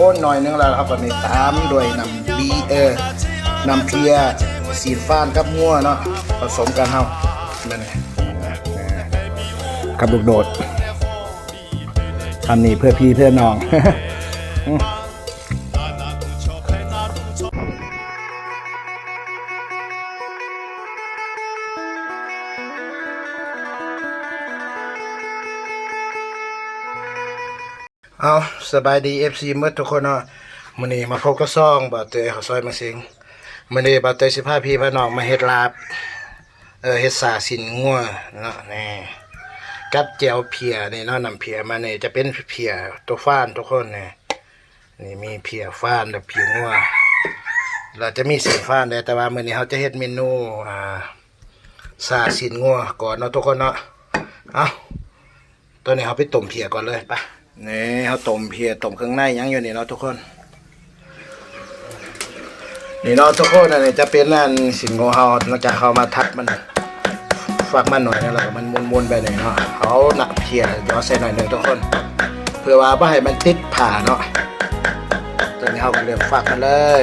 ข้นหน่อยนึงแล้วครับวันนี้ตามด้วยน้ำบีเออร์น้ำเพียสีฟ้านกับงัวเนาะผสมกันเฮานั่นแหละกับลูกโดดทำนี่เพื่อพี่เพื่อน้อง เอาสบายดี FC เมื่อทุกคนเนาะมื้อนี้มาพบกับซ่องบาเตยเขาซอยมาสิงมื้อนี้บาเตยสิพาพี่พาน้องมาเฮ็ดลาบเออเฮ็ดสาสินงัวเนาะแน่กับเจียวเพียนี่เนาะนำเพียมานี่จะเป็นเพียตัวฟ้านทุกคนเนี่ยนี่มีเพียฟ้านกับเพียงัวเราจะมีสีฟ้านได้แต่ว่ามื้อนี้เขาจะเฮ็ดเมนูอ่าสาสินงัวก่อนเนาะทุกคนเนาะเอาตัวนี้เขาไปต้มเพียก่อนเลยไป นี่เขาต้มเพียต้มเครื่องในยังอยู่นี่เนาะทุกคน นี่เนาะทุกคนอันนี้จะเป็นนั่นสินของเขาหลังจากเขามาทัดมันฝักมันหน่อยนะแล้วมันมวนๆไปหน่อยเนาะเขาหนักเพียย้อนใส่หน่อยหนึ่งทุกคน เพื่อว่าไม่ให้มันติดผ่าเนาะตอนนี้เขาก็เริ่มฝักมันเลย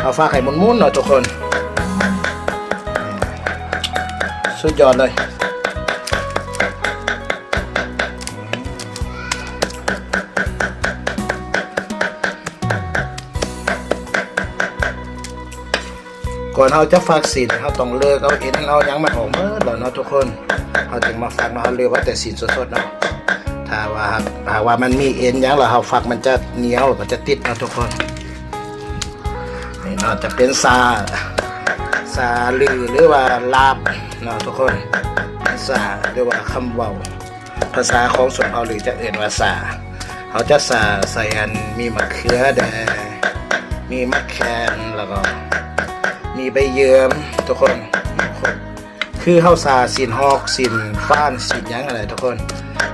เอาฝักให้มุนๆเนาะทุกคน สุดยอดเลย ก่อนเราจะฝากสินเราต้องเลิกเอาเอ็นเรายังมาออกเมื่อแล้วเนาะทุกคนเราจึงมาฝากมาเขาเรียกว่าแต่สินสดๆเนาะถ้าว่าถ้าว่ามันมีเอ็นยังแล้วเราฝากมันจะเหนียวมันจะติดเนาะทุกคนนี่เนาะจะเป็นซาซาลือหรือว่าลาบเนาะทุกคนซาหรือว่าคำเว้าภาษาของสุนเขาหรือจะเอื่นว่าซาเขาจะซาใส่อันมีมะเขือแดงมีมะแคนแล้วก็ ใบเยือมทุกคน คือข้าวสาสินฮอกสินฟ้านสินยังอะไรทุกคน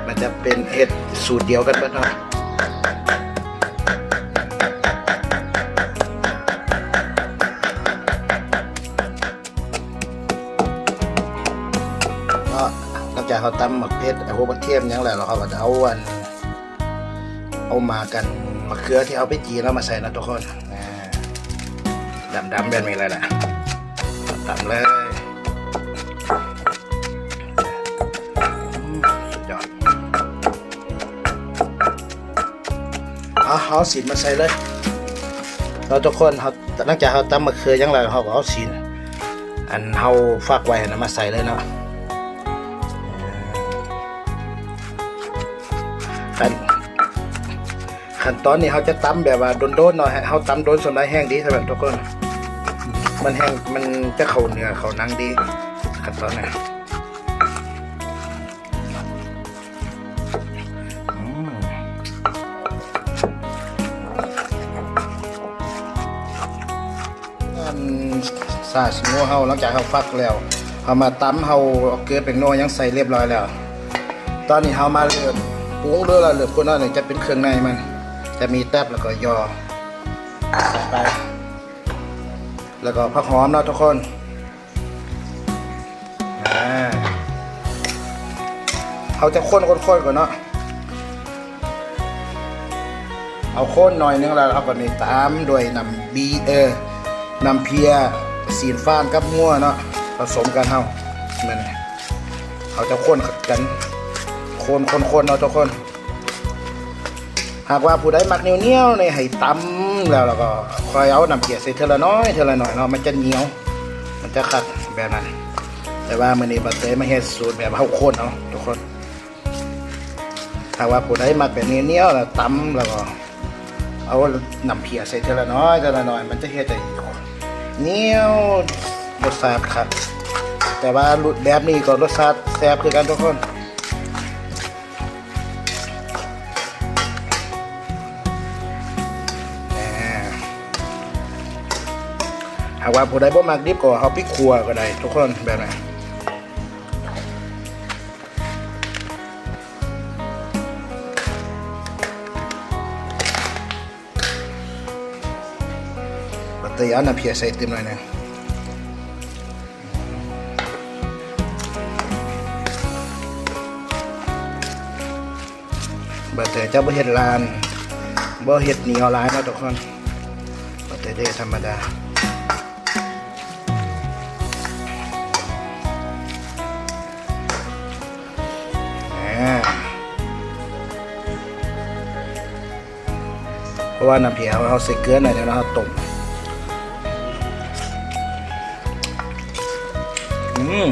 มันจะเป็นเห็ดสูตรเดียวกันเบิดเนาะก็หลังจากเขาตำหมักเพชรไอ้พวกมะเทียมยังแหละเราเขาก็จะเอาวัน เอามากันมะเขือที่เอาไปจีนแล้วมาใส่นะทุกคนอ่า ดำๆแบบนี้เลยนะตำเลยสุดยอดเอาเอาสีนมาใส่เลย เราทุกคนเขาหลังจากเขาตำมะเขือยังไงเขาก็เอาสีนอันเขาฝากไว้นะมาใส่เลยเนาะขั้นขั้นตอนนี้เขาจะตำแบบว่าโดนๆหน่อยให้เขาตำโดนส่วนไหนแห้งดีสำหรับทุกคน มันแห้งมันจะเข้าเนื้อเข้าหนังดีขั้นตอนนี้มันซาชิโง่เฮาหลังจากเฮาฟักแล้วเอามาตำเฮาเอาเกลือเป็นโนยังใส่เรียบร้อยแล้ว ตอนนี้เฮามาเริ่มปรุงด้วยละเริ่มคนนั้นจะเป็นเครื่องในมัน จะมีแตบแล้วก็ยอใส่ไป แล้วก็ผักหอมเนาะทุกคนเขาจะข้นๆก่อนเนาะเอาข้นหน่อยนึงแล้วครับวันนี้ตามด้วยน้ำบีเออร์น้ำเพียสีนฟ้านกับงัวเนาะผสมกันเฮาเหมือนเขาจะข้นกันคนคนคนๆเนาะทุกคน หากว่าผู้ใดมักเนียวเนียวๆเนี่ยให้ตำ แล้วแล้วก็คอยเอาน้ำเกลือใส่เทอละน้อยเทอละน้อยเนาะมันจะเหนียว มันจะขัดแบบนั้น แต่ว่ามื้อนี้บัดเตยมาเฮ็ดสูตรแบบเฮาโคนเอาทุกคนหาว่าผู้ใดมักแบบเหนียวเนียวๆแล้วตำแล้วก็ เอาน้ำเพียใส่เทอละน้อยเทอละน้อย มันจะเฮ็ดให้เหนียวรสชาติครับแต่ว่าแบบนี้ก็รสชาติแซ่บคือกันทุกคน หากว่าผู้ใดบ่มักดิบก็เอาพริกขัวก็ได้ทุกคนแบบนั้นบัตเตอร์ยานะเพียใส่เต็มหน่อยนึงบัตเตอร์จะบ่เฮ็ดลานบ่เห็ดเหนียวลายนะทุกคนเอาแต่เด้ธรรมดา เพราะว่าน้ำเพียวเราใส่เกลือหน่อยเดี๋ยวเราต้มอืม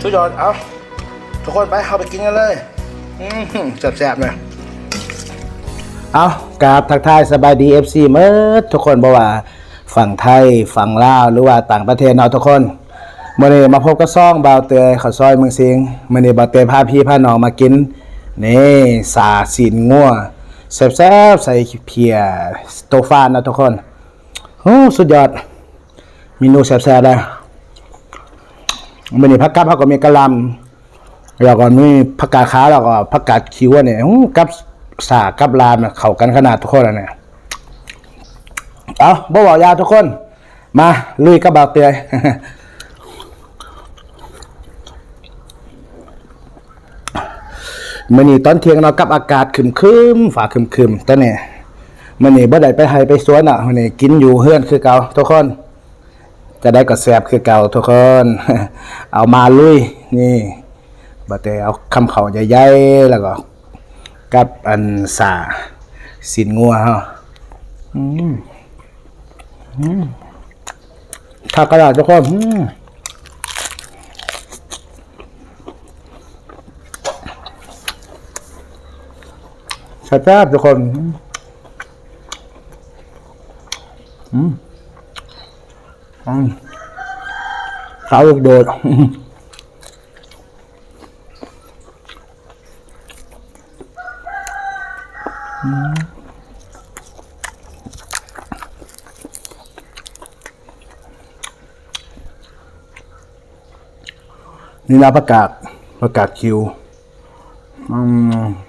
สุดยอดเอาทุกคนไปเข้าไปกินกันเลย อืมแซ่บๆเลยเอากราบทักทายสบายดี FC เมื่อทุกคนบอกว่า ฝั่งไทย ฝั่งลาว หรือว่าต่างประเทศเนาะทุกคน มื่อนี้มาพบกับซ่องบาวเตยข้าวซอยเมืองสิงห์มื่อนี้บาวเตยพาพี่พาน้องมากินนี่สาสินงัวแซ่บๆใส่เพียโตฟานนะทุกคนโอ้สุดยอดเมนูแซ่บๆเลยมื่อนี้ผักกาดเขาก็มีกะหลำแล้วก็มีผักกาดขาวแล้วก็ผักกาดคิ้วเนี่ยกับสากับลามเนี่ยเข้ากันขนาดทุกคนแล้วเนี่ยเอาบ่บอกยาทุกคน มาลุยกับบาวเตย มื่อนี้ตอนเที่ยงเรากับอากาศครึมๆฝาครึมๆตอนนี้มื่อนี้บ่ได้ไปไทยไปสวนอะมื่อนี้กินอยู่เฮือนคือเก่าทุกคน จะได้ก็แซบคือเก่าทุกคน เอามาลุยนี่บาแต่เอาคำเขาใหญ่ๆแล้วก็ กับอันสาสินงัวฮะอืมอืมถ้ากระดาษทุกคนอืม แซ่บๆทุกคน อืมอืมขาวโดดนี่นะประกาศประกาศคิว อืม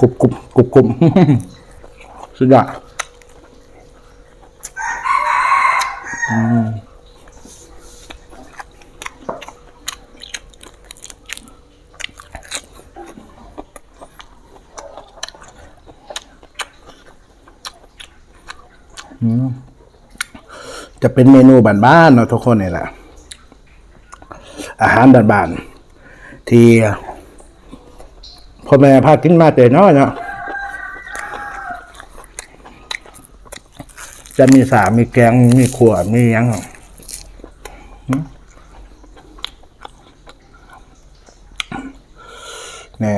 กรุบกรุบกรุบกรุบสุดยอดอืมจะเป็นเมนูบ้านๆเนาะทุกคนนี่แหละ อาหารบ้านๆที่ พ่อแม่พากินมาแต่น้อยเนาะจะมีสามีแกง มีขวดมียังหึแน่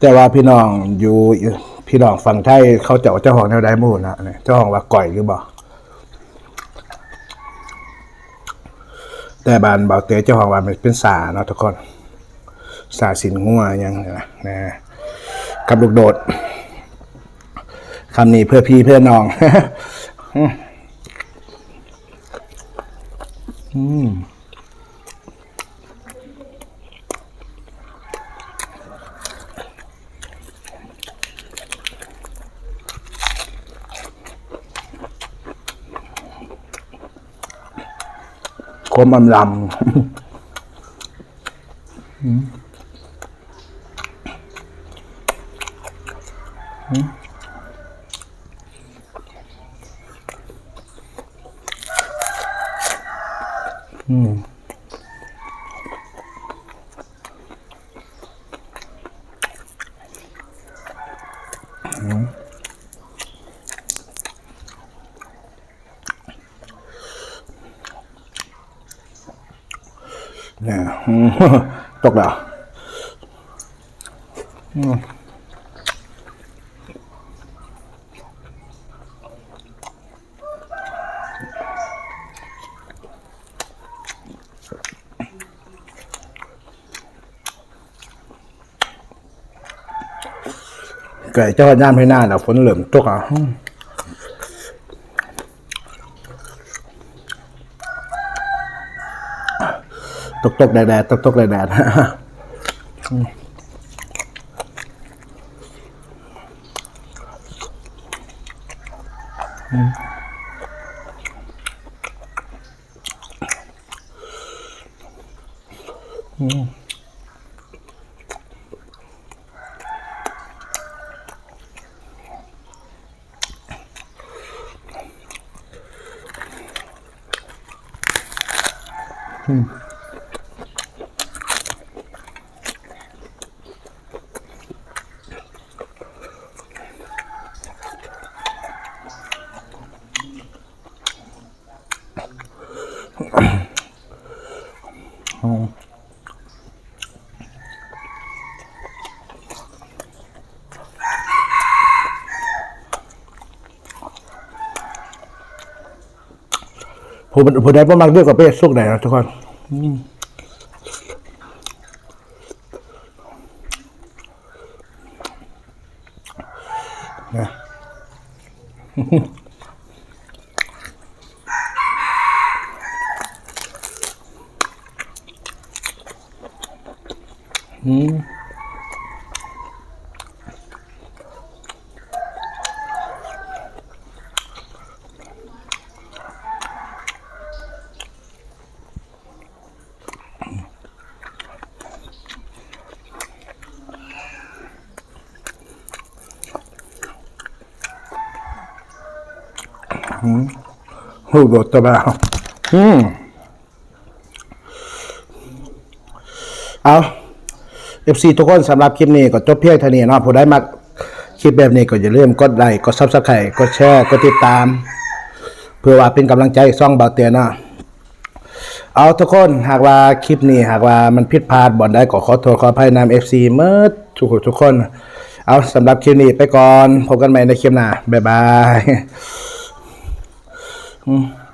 แต่ว่าพี่น้องอยู่ พี่น้องฝั่งไทยเขาเจ้าเจ้าของแนวไดมูนะเนี่ยเจ้าของว่าก่อยหรือบ่แต่บานเบาเตเจ้าของว่ามันเป็นสาเนาะทุกคนสาสินงัวยังเนี่ยนะนะกับลูกโดดคำนี้เพื่อพี่เพื่อน้องอืม คมอำลำอืม ตกแล้วไก่เจ้าย่ามให้หน้าแล้วฝนเหลื่อมตกอะ อืมตกตกๆแดดๆตกตกๆแดดๆอืม ผู้ผู้ใดประมักด้วยกับเป็ดสุกไหนนะทุกคนอืมนะ หูบดตะบาวอืมเอาเอฟซีทุกคนสำหรับคลิปนี้ก็จบเพียงเท่านี้เนาะผู้ใดมักคลิปแบบนี้ก็อย่าลืมกดไลค์กดซับสไครต์กดแชร์กดติดตาม เพื่อว่าเป็นกำลังใจซ่องเบาเตียเนาะเอาทุกคนหากว่าคลิปนี้ หากว่ามันผิดพลาดบ่อนได้ก็ขอโทษขออภัยนำเอฟซีเมื่อทุกคนทุกคน เอาสำหรับคลิปนี้ไปก่อนพบกันใหม่ในคลิปหน้าบ๊ายบาย อืม